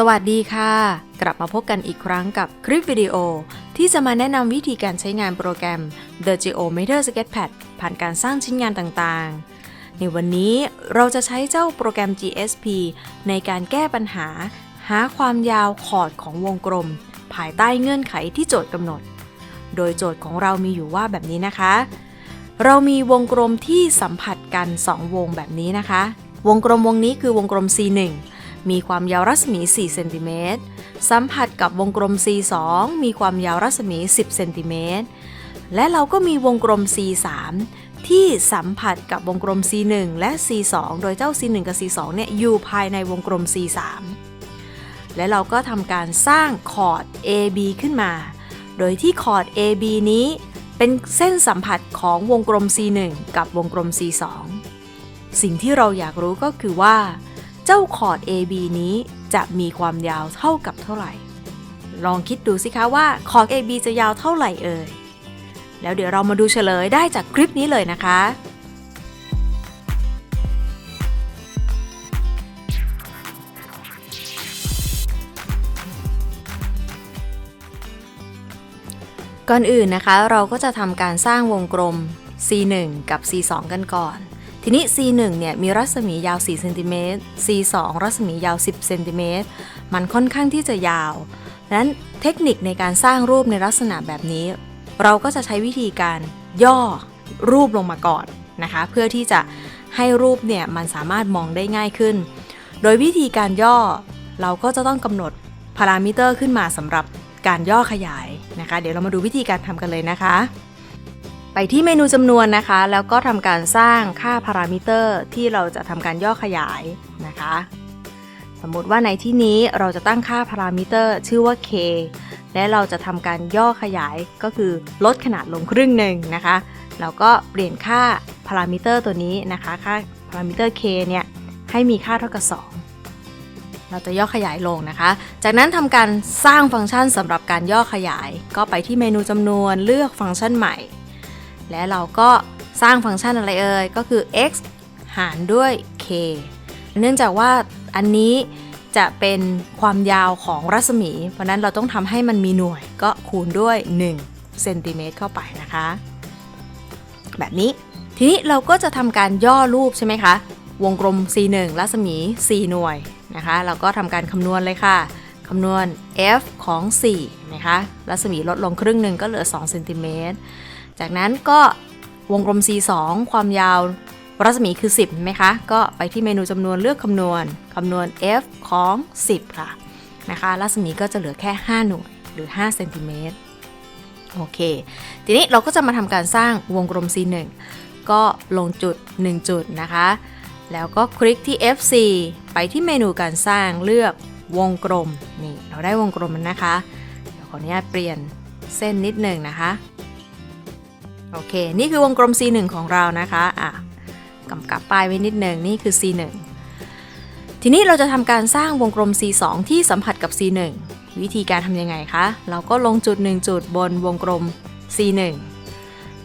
สวัสดีค่ะ กลับมาพบกันอีกครั้งกับคลิปวิดีโอ ที่จะมาแนะนำวิธีการใช้งานโปรแกรม The Geometer Sketchpad ผ่านการสร้างชิ้นงานต่างๆ ในวันนี้เราจะใช้เจ้าโปรแกรม GSP ในการแก้ปัญหา หาความยาวขอดของวงกลม ภายใต้เงื่อนไขที่โจทย์กำหนด โดยโจทย์ของเรามีอยู่ว่าแบบนี้นะคะ เรามีวงกลมที่สัมผัสกัน 2 วงแบบนี้นะคะ วงกลมวงนี้คือวงกลม C1 มีความยาวรัศมี 4 เซนติเมตร สัมผัสกับวงกลม C2 มีความยาวรัศมี 10 เซนติเมตร และเราก็มีวงกลม C3 ที่สัมผัสกับวงกลม C1 และ C2 โดยเจ้า C1 กับ C2 เนี่ยอยู่ภายในวงกลม C3 และเราก็ทำการสร้างคอร์ด AB ขึ้นมา โดยที่คอร์ด AB นี้เป็นเส้นสัมผัสของวงกลม C1 กับวงกลม C2 สิ่งที่เราอยากรู้ก็คือว่า เจ้าคอร์ด AB นี้จะมีความยาวเท่ากับเท่าไหร่ ลองคิดดูสิคะว่าคอร์ด AB จะยาวเท่าไหร่เอ่ย แล้วเดี๋ยวเรามาดูเฉลยได้จากคลิปนี้เลยนะคะก่อนอื่นนะคะเราก็จะทำการสร้างวงกลม C1 กับ C2 กันก่อน ทีนี้ C1 เนี่ยมีรัศมียาว4เซนติเมตร C2 รัศมียาว 10เซนติเมตรมันค่อนข้างที่จะยาวดังนั้นเทคนิคในการสร้างรูปในลักษณะแบบนี้ เราก็จะใช้วิธีการย่อรูปลงมาก่อนนะคะ เพื่อที่จะให้รูปเนี่ยมันสามารถมองได้ง่ายขึ้น โดยวิธีการย่อเราก็จะต้องกำหนดพารามิเตอร์ขึ้นมาสำหรับการย่อขยายนะคะ เดี๋ยวเรามาดูวิธีการทำกันเลยนะคะ ไปที่เมนูจำนวนนะคะ แล้วก็ทำการสร้างค่าพารามิเตอร์ ที่เราจะทำการย่อขยายนะคะ สมมติว่าในที่นี้เราจะตั้งค่าพารามิเตอร์ ชื่อว่า k และเราจะทำการย่อขยายก็คือลดขนาดลงครึ่งหนึ่งนะคะ แล้วก็เปลี่ยนค่าพารามิเตอร์ตัวนี้นะคะ ค่าพารามิเตอร์ k เนี่ยให้มีค่าเท่ากับ 2เราจะย่อขยายลงนะคะ จากนั้นทำการสร้างฟังก์ชันสำหรับการย่อขยาย ก็ไปที่เมนูจำนวนเลือกฟังก์ชันใหม่ และเราก็สร้างฟังก์ชันอะไรเอ่ย ก็คือ x หารด้วย k เนื่องจากว่าอันนี้จะเป็นความยาวของรัศมี เพราะนั้นเราต้องทำให้มันมีหน่วยก็คูณด้วย1เซนติเมตรเข้าไปนะคะ แบบนี้ ทีนี้เราก็จะทำการย่อรูปใช่ไหมคะ วงกลม C1 รัศมี 4 หน่วยนะคะ เราก็ทำการคำนวณเลยค่ะคำนวณ f ของ4นะคะ รัศมีลดลงครึ่งหนึ่งก็เหลือ2เซนติเมตร จากนั้นก็วงกลม C2 ความยาวรัศมีคือ 10ไหมคะ ก็ไปที่เมนูจำนวนเลือกคำนวณคำนวณ f ของ 10 ค่ะนะคะ รัศมีก็จะเหลือแค่ 5 หน่วยหรือ 5 เซนติเมตรโอเค ทีนี้เราก็จะมาทำการสร้างวงกลม C1 ก็ลงจุด 1 จุดนะคะ แล้วก็คลิกที่ F4 ไปที่เมนูการสร้างเลือกวงกลม นี่ เราได้วงกลมมันนะคะ เดี๋ยวขออนุญาตเปลี่ยนเส้นนิดหนึ่งนะคะ โอเค นี่คือวงกลม C1 ของเรานะคะอะกำกับป้ายไว้นิดหนึ่งนี่คือ C1 ทีนี้เราจะทำการสร้างวงกลม C2 ที่สัมผัสกับ C1 วิธีการทำยังไงคะ เราก็ลงจุด 1 จุดบนวงกลม C1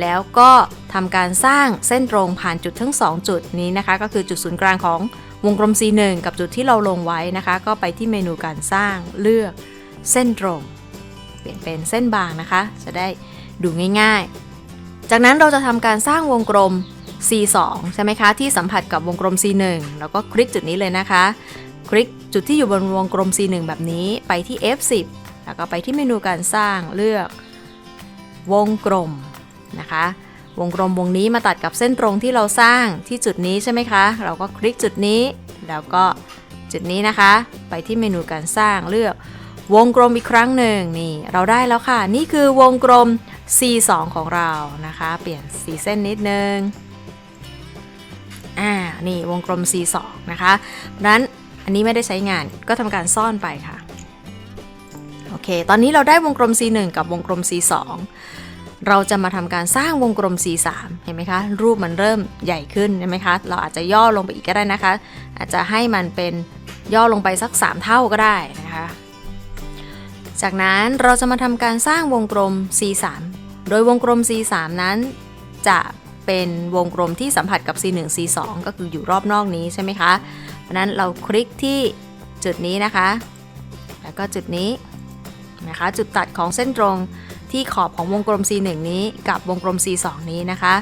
แล้วก็ทำการสร้างเส้นตรงผ่านจุดทั้ง 2 จุดนี้นะคะ ก็คือจุดศูนย์กลางของวงกลม C1 กับจุดที่เราลงไว้นะคะ ก็ไปที่เมนูการสร้างเลือกเส้นตรง เปลี่ยนเป็นเส้นบางนะคะ จะได้ดูง่ายๆ จากนั้นเราจะทำการสร้างวงกลม C2 ใช่ไหมคะ ที่สัมผัสกับวงกลม C1 แล้วก็คลิกจุดนี้เลยนะคะ คลิกจุดที่อยู่บนวงกลม C1 แบบนี้ไปที่ F10 แล้วก็ไปที่เมนูการสร้างเลือก วงกลมนะคะ วงกลมวงนี้มาตัดกับเส้นตรงที่เราสร้างที่จุดนี้ใช่ไหมคะ เราก็คลิกจุดนี้ แล้วก็จุดนี้นะคะ ไปที่เมนูการสร้างเลือก วงกลมอีกครั้งหนึ่งนี่เราได้แล้วค่ะ นี่คือวงกลม C2 ของเรานะคะ เปลี่ยนสีเส้นนิดนึงอ่านี่วงกลม C2 นะคะเพราะฉะนั้นอันนี้ไม่ได้ใช้งานก็ทำการซ่อนไปค่ะโอเค ตอนนี้เราได้วงกลม C1 กับวงกลม C2 เราจะมาทำการสร้างวงกลม C3 เห็นไหมคะ รูปมันเริ่มใหญ่ขึ้นเห็นไหมคะ เราอาจจะย่อลงไปอีกก็ได้นะคะ อาจจะให้มันเป็นย่อลงไปสัก 3 เท่าก็ได้นะคะ จากนั้นเราจะมาทำการสร้างวงกลม C3 โดยวงกลม C3 นั้นจะเป็นวงกลมที่สัมผัสกับ C1 C2 ก็คืออยู่รอบนอกนี้ใช่ไหมคะ เพราะนั้นเราคลิกที่จุดนี้นะคะ แล้วก็จุดนี้นะคะ จุดตัดของเส้นตรงที่ขอบของวงกลม C1 นี้กับวงกลม C2 นี้นะคะ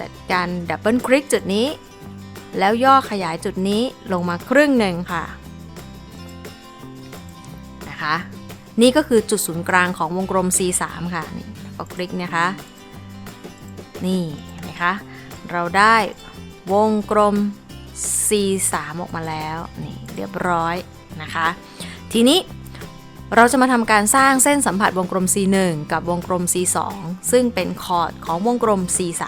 จัดการดับเบิลคลิกจุดนี้ แล้วย่อขยายจุดนี้ลงมาครึ่งหนึ่งค่ะ นะคะ นี่ก็คือจุดศูนย์กลางของวงกลม C3 ค่ะนี่ก็คลิกนะคะ นี่เห็นไหมคะ เราได้วงกลม C3 ออกมาแล้วนี่เรียบร้อยนะคะ ทีนี้เราจะมาทำการสร้างเส้นสัมผัสวงกลม C1 กับวงกลม C2 ซึ่งเป็นคอร์ดของวงกลม C3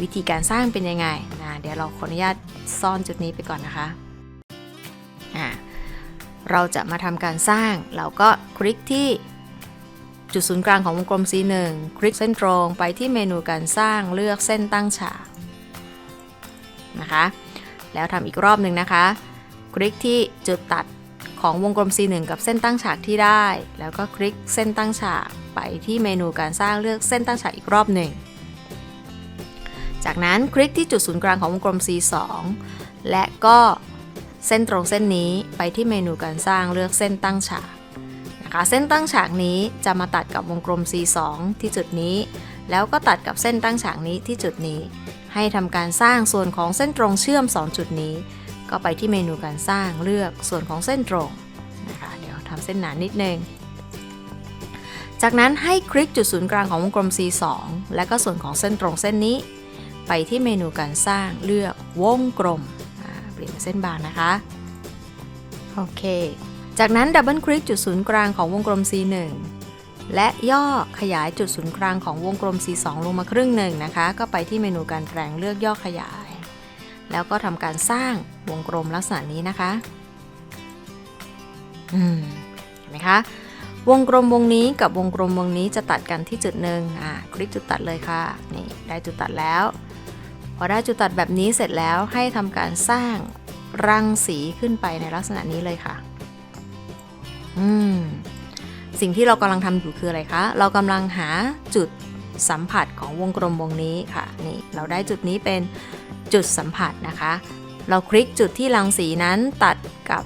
วิธีการสร้างเป็นยังไงนะเดี๋ยวเราขออนุญาตซ่อนจุดนี้ไปก่อนนะคะ เราจะมาทำการสร้าง เราก็คลิกที่จุดศูนย์กลางของวงกลม C1 คลิกเส้นตรงไปที่เมนูการสร้างเลือกเส้นตั้งฉากนะคะ แล้วทำอีกรอบหนึ่งนะคะ คลิกที่จุดตัดของวงกลม C1 กับเส้นตั้งฉากที่ได้ แล้วก็คลิกเส้นตั้งฉากไปที่เมนูการสร้างเลือกเส้นตั้งฉากอีกรอบหนึ่ง จากนั้นคลิกที่จุดศูนย์กลางของวงกลม C2 และก็ เส้นตรงเส้นนี้ไปที่เมนูการสร้างเลือกเส้นตั้งฉากนะคะเส้นตั้งฉากนี้จะมาตัดกับวงกลม C2 ที่จุดนี้ แล้วก็ตัดกับเส้นตั้งฉากนี้ที่จุดนี้ ให้ทำการสร้างส่วนของเส้นตรงเชื่อม 2 จุดนี้ ก็ไปที่เมนูการสร้างเลือกส่วนของเส้นตรงนะคะเดี๋ยวทำเส้นหนานิดนึงจากนั้นให้คลิกจุดศูนย์กลางของวงกลม C2 และก็ส่วนของเส้นตรงเส้นนี้ ไปที่เมนูการสร้างเลือกวงกลม ลี่ยนเส้นบางนะคะ โอเค จากนั้นดับเบิลคลิกจุดศูนย์กลางของวงกลม C1 และย่อขยายจุดศูนย์กลางของวงกลม C2 ลงมาครึ่งหนึ่งนะคะ ก็ไปที่เมนูการแปลงเลือกย่อขยาย แล้วก็ทำการสร้างวงกลมลักษณะนี้นะคะ อืม เห็นไหมคะ วงกลมวงนี้กับวงกลมวงนี้จะตัดกันที่จุดหนึ่งอ่า คลิกจุดตัดเลยค่ะ นี่ ได้จุดตัดแล้ว อได้จุดตัดแบบนี้เสร็จแล้วให้ทำการสร้างรังสีขึ้นไปในลักษณะนี้เลยค่ะ อืม สิ่งที่เรากำลังทำอยู่คืออะไรคะ เรากำลังหาจุดสัมผัสของวงกลมวงนี้ค่ะ นี่ เราได้จุดนี้เป็นจุดสัมผัสนะคะ เราคลิกจุดที่รังสีนั้นตัดกับ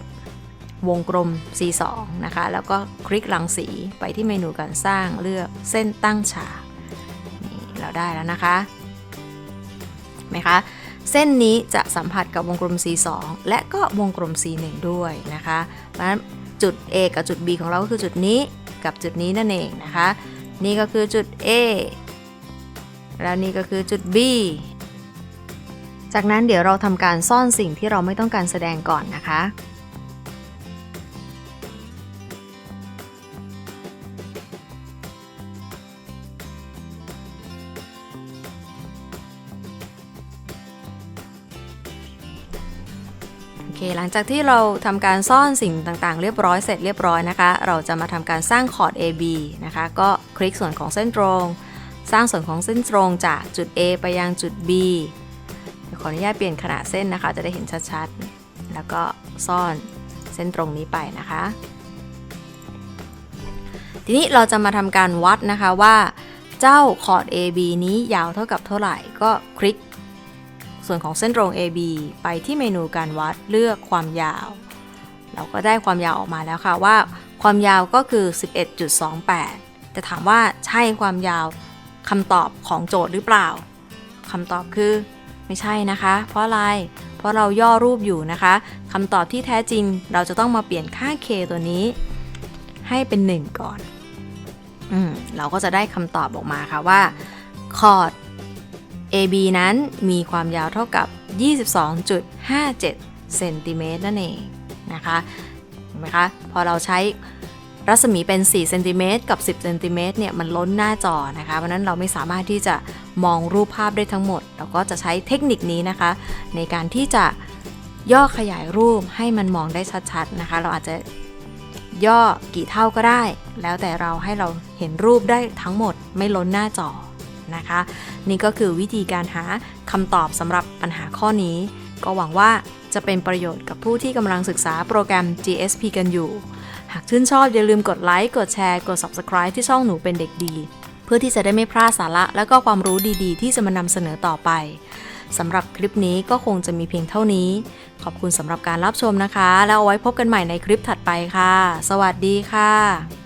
วงกลม C2 นะคะ แล้วก็คลิกรังสีไปที่เมนูการสร้างเลือกเส้นตั้งฉากนี่เราได้แล้วนะคะ ไหมคะ เส้นนี้จะสัมผัสกับวงกลม C2 และก็วงกลม C1 ด้วยนะคะ เพราะฉะนั้นจุด A กับจุด B ของเราก็คือจุดนี้กับจุดนี้นั่นเองนะคะ นี่ก็คือจุด A แล้วนี่ก็คือจุด B จากนั้นเดี๋ยวเราทำการซ่อนสิ่งที่เราไม่ต้องการแสดงก่อนนะคะ เค หลังจากที่เราทำการซ่อนสิ่งต่างๆ เรียบร้อยเสร็จเรียบร้อยนะคะ เราจะมาทำการสร้างคอร์ด AB นะคะ ก็คลิกส่วนของเส้นตรง สร้างส่วนของเส้นตรงจากจุด A ไปยังจุด B ขออนุญาตเปลี่ยนขนาดเส้นนะคะ จะได้เห็นชัดๆ แล้วก็ซ่อนเส้นตรงนี้ไปนะคะ ทีนี้เราจะมาทำการวัดนะคะว่า เจ้าคอร์ด AB นี้ยาวเท่ากับเท่าไหร่ ก็คลิก ส่วนของเส้นตรง AB ไปที่เมนูการวัดเลือกความยาว เราก็ได้ความยาวออกมาแล้วค่ะว่า ความยาวก็คือ 11.28 แต่ถามว่าใช่ความยาวคำตอบของโจทย์หรือเปล่าคำตอบคือไม่ใช่นะคะ เพราะอะไร เพราะเราย่อรูปอยู่นะคะคำตอบที่แท้จริงเราจะต้องมาเปลี่ยนค่า k ตัวนี้ ให้เป็น 1 ก่อน อืมเราก็จะได้คำตอบออกมาค่ะว่าคอร์ด AB นั้นมีความยาวเท่ากับ 22.57เซนติเมตรนั่นเองนะคะเห็นไหมคะ พอเราใช้รัศมีเป็น 4 เซนติเมตรกับ 10 เซนติเมตรเนี่ย มันล้นหน้าจอนะคะ เพราะนั้นเราไม่สามารถที่จะมองรูปภาพได้ทั้งหมด เราก็จะใช้เทคนิคนี้นะคะ ในการที่จะย่อขยายรูปให้มันมองได้ชัดๆนะคะ เราอาจจะย่อกี่เท่าก็ได้ แล้วแต่เราให้เราเห็นรูปได้ทั้งหมดไม่ล้นหน้าจอ นะคะ นี่ก็คือวิธีการหาคำตอบสำหรับปัญหาข้อนี้ ก็หวังว่าจะเป็นประโยชน์กับผู้ที่กำลังศึกษาโปรแกรม GSP กันอยู่ หากชื่นชอบอย่าลืมกดไลค์ กดแชร์ กด Subscribe ที่ช่องหนูเป็นเด็กดี เพื่อที่จะได้ไม่พลาดสาระ และก็ความรู้ดีๆ ที่จะมานำเสนอต่อไปสำหรับคลิปนี้ก็คงจะมีเพียงเท่านี้ ขอบคุณสำหรับการรับชมนะคะ แล้วเอาไว้พบกันใหม่ในคลิปถัดไปค่ะ สวัสดีค่ะ